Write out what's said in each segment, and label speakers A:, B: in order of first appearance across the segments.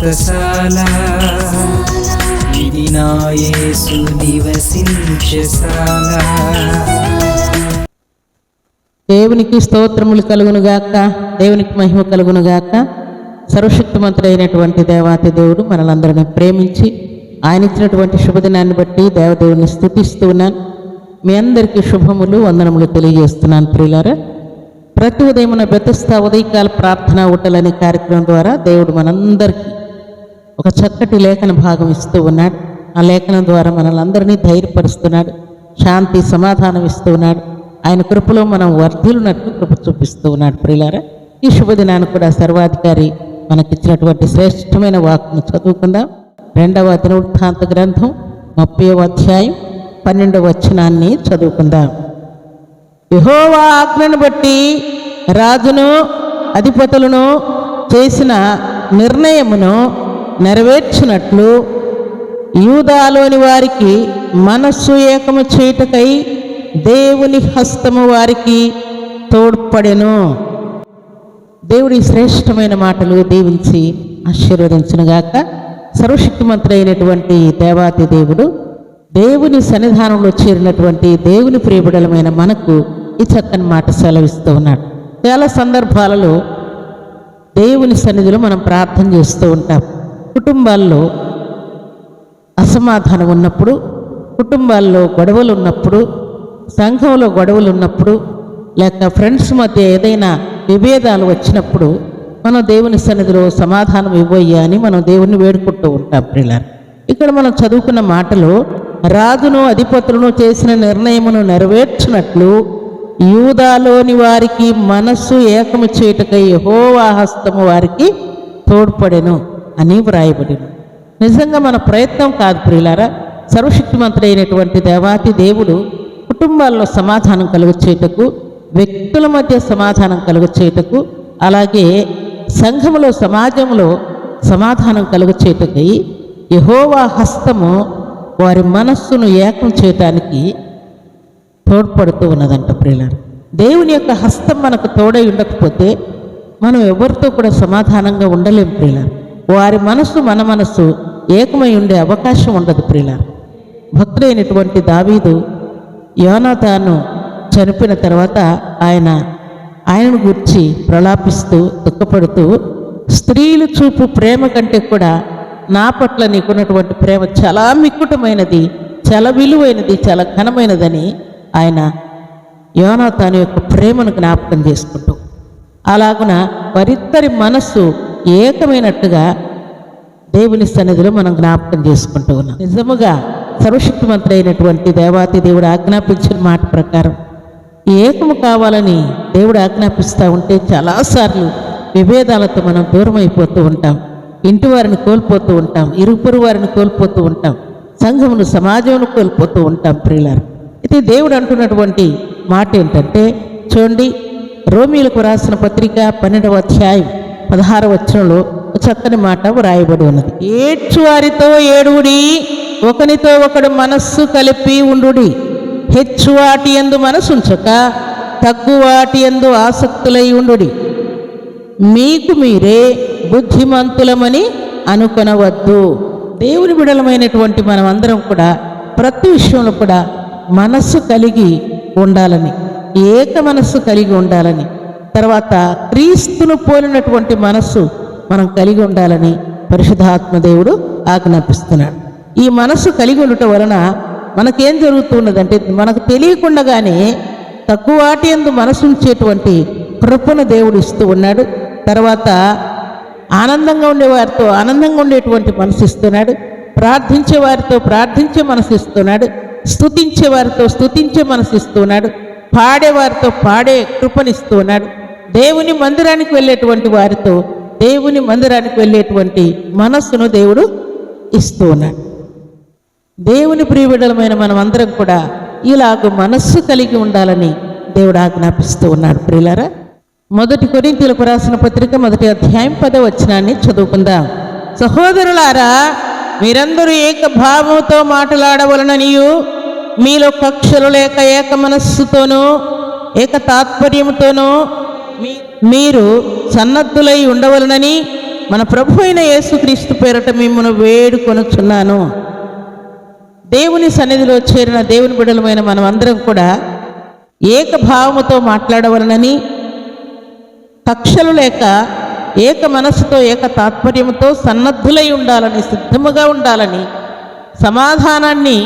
A: వ్రతశాల ఇది నా యేసు నివసించశాల
B: దేవునికి స్తోత్రములు కలుగునుగాక. దేవునికి మహిమ కలుగునుగాక. సర్వశక్తిమంతుడు అయినటువంటి దేవాతి దేవుడు మనలందరినీ ప్రేమించి ఆయన ఇచ్చినటువంటి శుభదినాన్ని బట్టి దేవదేవుని స్థుతిస్తూ ఉన్నాను. మీ అందరికీ శుభములు వందనములు తెలియజేస్తున్నాను ప్రియులారా. ప్రతి ఉదయమున బెతస్తా ఉదయకాల ప్రార్థన ఉట్టలనే కార్యక్రమం ద్వారా దేవుడు మనందరికీ ఒక చక్కటి లేఖన భాగం ఇస్తూ ఉన్నాడు. ఆ లేఖనం ద్వారా మనల్ని ధైర్యపరుస్తున్నాడు. శాంతి సమాధానం ఇస్తూ ఉన్నాడు. ఆయన కృపలో మనం వర్ధిల్లునట్లు కృప చూపిస్తూ ఉన్నాడు ప్రియులారా. ఈ శుభదినాన్ని కూడా సర్వాధికారి మనకిచ్చినటువంటి శ్రేష్టమైన వాక్ను చదువుకుందాం. రెండవ దినవృత్తాంత గ్రంథం ముప్పై అధ్యాయం పన్నెండవ వచనాన్ని చదువుకుందాం. యహోవా ఆజ్ఞను బట్టి రాజును అధిపతులను చేసిన నిర్ణయమును నెరవేర్చినట్లు యూదాలోని వారికి మనస్సు ఏకము చేయుటకై దేవుని హస్తము వారికి తోడ్పడెను. దేవుడి శ్రేష్టమైన మాటలు దీవించి ఆశీర్వదించునుగాక. సర్వశక్తిమంతుడైనటువంటి దేవాతి దేవుడు దేవుని సన్నిధానంలో చేరినటువంటి దేవుని ప్రియబడలమైన మనకు ఈ చక్కని మాట సెలవిస్తూ ఉన్నాడు. చాలా సందర్భాలలో దేవుని సన్నిధిలో మనం ప్రార్థన చేస్తూ ఉంటాం. కుటుంబాల్లో అసమాధానం ఉన్నప్పుడు కుటుంబాల్లో గొడవలు ఉన్నప్పుడు సంఘంలో గొడవలు ఉన్నప్పుడు లేక ఫ్రెండ్స్ మధ్య ఏదైనా విభేదాలు వచ్చినప్పుడు మనం దేవుని సన్నిధిలో సమాధానం ఇవ్వయ్యా అని మనం దేవుణ్ణి వేడుకుంటూ ఉంటాం ప్రియులారు. ఇక్కడ మనం చదువుకున్న మాటలో రాజును అధిపతులను చేసిన నిర్ణయమును నెరవేర్చినట్లు యూదాలోని వారికి మనస్సు ఏకము చేయుటకై యహోవాహస్తము వారికి తోడ్పడెను. అని వ్రాయబడిను. నిజంగా మన ప్రయత్నం కాదు ప్రియులారా సర్వశక్తిమంతుడైనటువంటి దేవాతి దేవుడు కుటుంబాల్లో సమాధానం కలుగ చేయటకు వ్యక్తుల మధ్య సమాధానం కలుగ చేయటకు అలాగే సంఘములో సమాజంలో సమాధానం కలుగ చేయటకై యహోవా హస్తము వారి మనస్సును ఏకం చేయటానికి తోడ్పడుతూ ఉన్నదంట ప్రియులారు. దేవుని యొక్క హస్తం మనకు తోడై ఉండకపోతే మనం ఎవరితో కూడా సమాధానంగా ఉండలేం ప్రియులారు. వారి మనస్సు మన మనస్సు ఏకమై ఉండే అవకాశం ఉండదు ప్రియుల భక్తుడైనటువంటి దావీదు యోనాతాను చనిపోయిన తర్వాత ఆయన ఆయనను గుర్చి ప్రలాపిస్తూ దుఃఖపడుతూ స్త్రీలు చూపు ప్రేమ కంటే కూడా నా పట్ల నీకున్నటువంటి ప్రేమ చాలా మిక్కుటమైనది చాలా విలువైనది చాలా ఘనమైనదని ఆయన యోనాతాను యొక్క ప్రేమను జ్ఞాపకం చేసుకుంటూ అలాగున వారిద్దరి మనస్సు ఏకమైనట్టుగా దేవుని సన్నిధిలో మనం జ్ఞాపకం చేసుకుంటూ ఉన్నాం. నిజముగా సర్వశక్తిమంతుడైనటువంటి దేవాతి దేవుడు ఆజ్ఞాపించిన మాట ప్రకారం ఏకము కావాలని దేవుడు ఆజ్ఞాపిస్తూ ఉంటే చాలాసార్లు విభేదాలతో మనం దూరం అయిపోతూ ఉంటాం. ఇంటి వారిని కోల్పోతూ ఉంటాం. ఇరుపురు వారిని కోల్పోతూ ఉంటాం. సంఘమును సమాజమును కోల్పోతూ ఉంటాం ప్రియులారు. అయితే దేవుడు అంటున్నటువంటి మాట ఏంటంటే చూడండి రోమిలకు రాసిన పత్రిక పన్నెండవ అధ్యాయం పదహారు వచనంలో చక్కని మాట వ్రాయబడి ఉన్నది. ఏడ్చువారితో ఏడుడి ఒకనితో ఒకడు మనస్సు కలిపి ఉండుడి. హెచ్చు వాటి ఎందు మనసుంచక తగ్గు వాటి ఎందు ఆసక్తులై ఉండుడి. మీకు మీరే బుద్ధిమంతులమని అనుకొనవద్దు. దేవుని బిడలమైనటువంటి మనం అందరం కూడా ప్రతి విషయంలో కూడా మనస్సు కలిగి ఉండాలని ఏక మనస్సు కలిగి ఉండాలని తర్వాత క్రీస్తును పోలినటువంటి మనస్సు మనం కలిగి ఉండాలని పరిశుద్ధాత్మ దేవుడు ఆజ్ఞాపిస్తున్నాడు. ఈ మనస్సు కలిగి ఉండటం వలన మనకేం జరుగుతున్నదంటే మనకు తెలియకుండానే తక్కువ వాటి ఎందు మనసు ఉంచేటువంటి కృపను దేవుడు ఇస్తూ ఉన్నాడు. తర్వాత ఆనందంగా ఉండే వారితో ఆనందంగా ఉండేటువంటి మనసు ఇస్తున్నాడు. ప్రార్థించే వారితో ప్రార్థించే మనసు ఇస్తున్నాడు. స్తుతించే వారితో స్తుతించే మనసు ఇస్తున్నాడు. పాడేవారితో పాడే కృపనిస్తూ ఉన్నాడు దేవుని మందిరానికి వెళ్ళేటువంటి వారితో దేవుని మందిరానికి వెళ్ళేటువంటి మనస్సును దేవుడు ఇస్తూ ఉన్నాడు. దేవుని ప్రియబిడలమైన మనమందరం కూడా ఇలాగ మనస్సు కలిగి ఉండాలని దేవుడు ఆజ్ఞాపిస్తూ ఉన్నాడు. ప్రియులారా మొదటి కొరింతీలకు రాసిన పత్రిక మొదటి అధ్యాయం పద వచనాన్ని చదువుకుందాం. సహోదరులారా మీరందరూ ఏక భావముతో మాట్లాడవలననియు మీలో కక్షలు లేక ఏక మనస్సుతోనూ ఏక తాత్పర్యముతోనూ మీరు సన్నద్ధులై ఉండవలనని మన ప్రభు అయిన యేసుక్రీస్తు పేరట మిమ్మల్ని వేడుకొనుచున్నాను. దేవుని సన్నిధిలో చేరిన దేవుని బిడలమైన మనమందరం కూడా ఏకభావముతో మాట్లాడవలనని కక్షలు లేక ఏక మనస్సుతో ఏక తాత్పర్యంతో సన్నద్ధులై ఉండాలని సిద్ధముగా ఉండాలని సమాధానాన్ని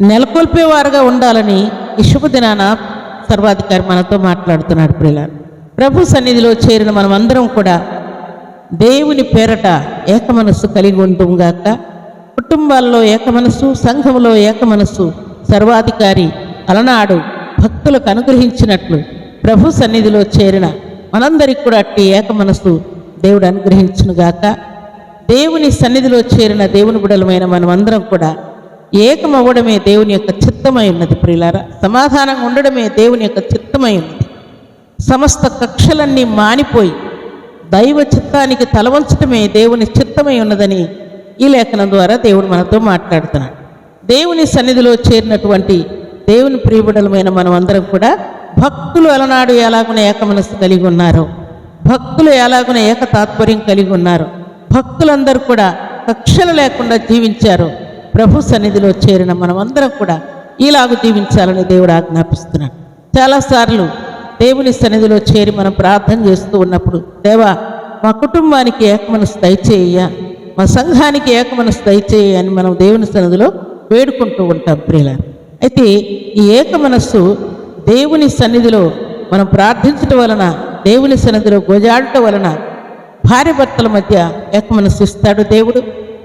B: నెలకొల్పేవారుగా ఉండాలని ఈ శుభదినాన సర్వాధికారి మనతో మాట్లాడుతున్నాడు ప్రియుల ప్రభు సన్నిధిలో చేరిన మనం అందరం కూడా దేవుని పేరట ఏక మనస్సు కలిగి ఉంటుంగాక కుటుంబాల్లో ఏక మనస్సు సంఘంలో ఏక మనస్సు సర్వాధికారి అలనాడు భక్తులకు అనుగ్రహించినట్లు ప్రభు సన్నిధిలో చేరిన మనందరికి కూడా అట్టి ఏక మనస్సు దేవుడు అనుగ్రహించునుగాక దేవుని సన్నిధిలో చేరిన దేవుని బిడలమైన మనమందరం కూడా ఏకమవ్వడమే దేవుని యొక్క చిత్తమై ఉన్నది ప్రియులారా. సమాధానంగా ఉండడమే దేవుని యొక్క చిత్తమై ఉన్నది. సమస్త కక్షలన్నీ మానిపోయి దైవ చిత్తానికి తలవంచటమే దేవుని చిత్తమై ఉన్నదని ఈ లేఖనం ద్వారా దేవుడు మనతో మాట్లాడుతున్నాడు. దేవుని సన్నిధిలో చేరినటువంటి దేవుని ప్రియబడలమైన మనం అందరం కూడా భక్తులు అలనాడు ఎలాగున ఏకమనస్సు కలిగి ఉన్నారు భక్తులు ఎలాగున ఏక తాత్పర్యం కలిగి ఉన్నారు భక్తులందరూ కూడా కక్షలు లేకుండా జీవించారు ప్రభు సన్నిధిలో చేరిన మనమందరం కూడా ఇలాగ జీవించాలని దేవుడు ఆజ్ఞాపిస్తున్నాడు. చాలాసార్లు దేవుని సన్నిధిలో చేరి మనం ప్రార్థన చేస్తూ ఉన్నప్పుడు దేవా మా కుటుంబానికి ఏకమనసు దయచేయ మా సంఘానికి ఏకమనసు దయచేయ అని మనం దేవుని సన్నిధిలో వేడుకుంటూ ఉంటాం ప్రియుల అయితే ఈ ఏకమనస్సు దేవుని సన్నిధిలో మనం ప్రార్థించటం వలన దేవుని సన్నిధిలో గోజాడటం వలన భార్య భర్తల మధ్య ఏకమనస్సు ఇస్తాడు దేవుడు.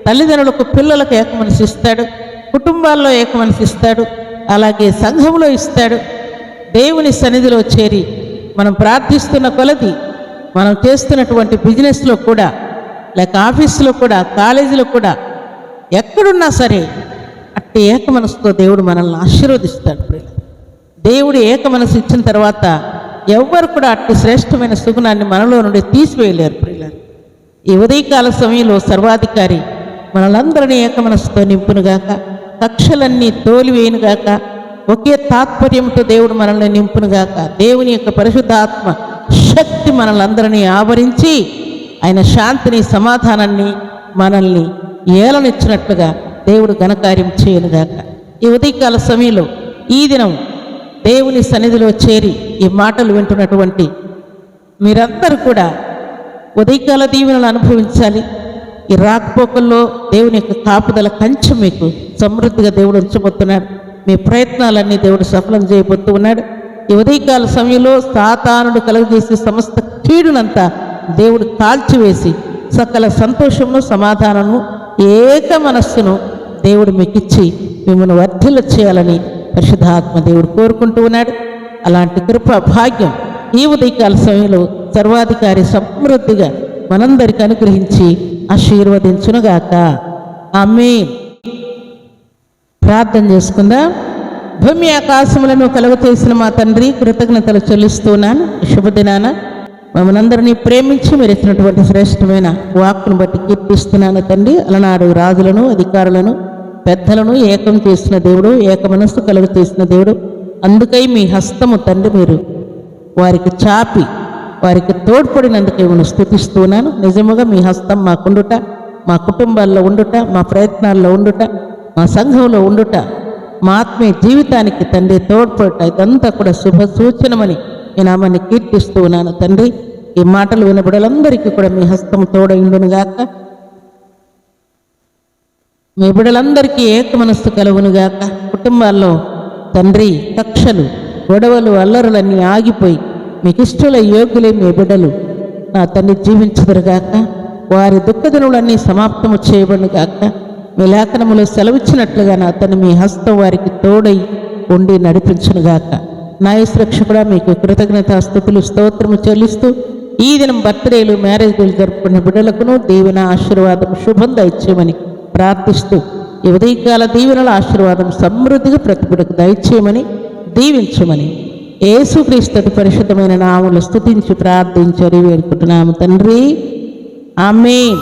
B: తల్లిదండ్రులకు పిల్లలకు ఏకమనసు ఇస్తాడు కుటుంబాల్లో ఏకమనసు ఇస్తాడు అలాగే సంఘంలో ఇస్తాడు. దేవుని సన్నిధిలో చేరి మనం ప్రార్థిస్తున్న కొలది మనం చేస్తున్నటువంటి బిజినెస్లో కూడా లేక ఆఫీసులో కూడా కాలేజీలో కూడా ఎక్కడున్నా సరే అట్టి ఏక మనసుతో దేవుడు మనల్ని ఆశీర్వదిస్తాడు ప్రియుల దేవుడు ఏక మనసు ఇచ్చిన తర్వాత ఎవ్వరు కూడా అట్టి శ్రేష్టమైన సుగుణాన్ని మనలో నుండి తీసివేయలేరు ప్రియులారు. ఈ ఉదయకాల సమయంలో సర్వాధికారి మనలందరినీ ఏక నింపునుగాక కక్షలన్నీ తోలివేయునుగాక ఒకే తాత్పర్యంతో దేవుడు మనల్ని నింపునుగాక దేవుని యొక్క పరిశుద్ధాత్మ శక్తి మనలందరినీ ఆవరించి ఆయన శాంతిని సమాధానాన్ని మనల్ని ఏలనిచ్చినట్లుగా దేవుడు ఘనకార్యం చేయనుగాక ఈ ఉదయకాల సమయంలో ఈ దినం దేవుని సన్నిధిలో చేరి ఈ మాటలు వింటున్నటువంటి మీరందరూ కూడా ఉదయకాల దీవెనలు అనుభవించాలి. ఈ రాకపోకల్లో దేవుని యొక్క కాపుదల కంచె మీకు సమృద్ధిగా దేవుడు ఉంచబోతున్నాడు. మీ ప్రయత్నాలన్నీ దేవుడు సఫలం చేయబోతూ ఉన్నాడు. ఈ ఉదయకాల సమయంలో సాతానుడు కలుగజేసే సమస్త కీడునంతా దేవుడు కాల్చివేసి సకల సంతోషము సమాధానము ఏక మనస్సును దేవుడు మీకు ఇచ్చి మిమ్మల్ని వర్ధిల్ల చేయాలని పరిశుద్ధాత్మ దేవుడు కోరుకుంటూ ఉన్నాడు. అలాంటి కృప భాగ్యం ఈ ఉదయకాల సమయంలో సర్వాధికారి సమృద్ధిగా మనందరికి అనుగ్రహించి ఆశీర్వదించునుగాక. ఆమేన్. ప్రార్థన చేసుకుందాం. భూమి ఆకాశములను కలుగ మా తండ్రి కృతజ్ఞతలు చెల్లిస్తున్నాను. శుభదినాన. మమ్మల్ని ప్రేమించి మీరు ఇచ్చినటువంటి శ్రేష్టమైన వాక్కును బట్టి కీర్తిస్తున్నాను తండ్రి. అలనాడు రాజులను అధికారులను పెద్దలను ఏకం చేసిన దేవుడు ఏక మనస్సు కలుగుతీసిన చేసిన దేవుడు. అందుకై మీ హస్తము తండ్రి మీరు వారికి చాపి వారికి తోడ్పడినందుకే నేను స్థుతిస్తున్నాను. నిజముగా మీ హస్తం మాకుండుట మా కుటుంబాల్లో ఉండుట మా ప్రయత్నాల్లో ఉండుట మా సంఘంలో ఉండుట మా ఆత్మీయ జీవితానికి తండ్రి తోడ్పడుట ఇదంతా కూడా శుభ సూచనమని ఈ నామాన్ని కీర్తిస్తూ ఉన్నాను తండ్రి. ఈ మాటలు వినబడలందరికీ కూడా మీ హస్తం తోడైండునుగాక. మీ బిడలందరికీ ఏక మనస్సు కలుగునుగాక. కుటుంబాల్లో తండ్రి కక్షలు గొడవలు అల్లరులన్నీ ఆగిపోయి మీకు ఇష్టల యోగులే మీ బిడ్డలు నా తల్లి జీవించదురుగాక. వారి దుఃఖదినులన్నీ సమాప్తము చేయబడుగాక మీ లేఖనములో సెలవిచ్చినట్లుగా నా తను మీ హస్తం వారికి తోడై ఉండి నడిపించునుగాక. నా రక్షకుడా మీకు కృతజ్ఞత స్థుతులు స్తోత్రము చెల్లిస్తూ ఈ దినం బర్త్డేలు మ్యారేజ్లు జరుపుకున్న బిడ్డలకును దీవెన ఆశీర్వాదం శుభం దయచేయమని ప్రార్థిస్తూ ఈ ఉదయకాల దీవెనల ఆశీర్వాదం సమృద్ధిగా ప్రతి బిడ్డకు దయచేయమని దీవించమని ఏసుక్రీస్తుడి పరిశుద్ధమైన నామములు స్థుతించి ప్రార్థించి వేడుకుంటున్నాము తండ్రి. ఆమె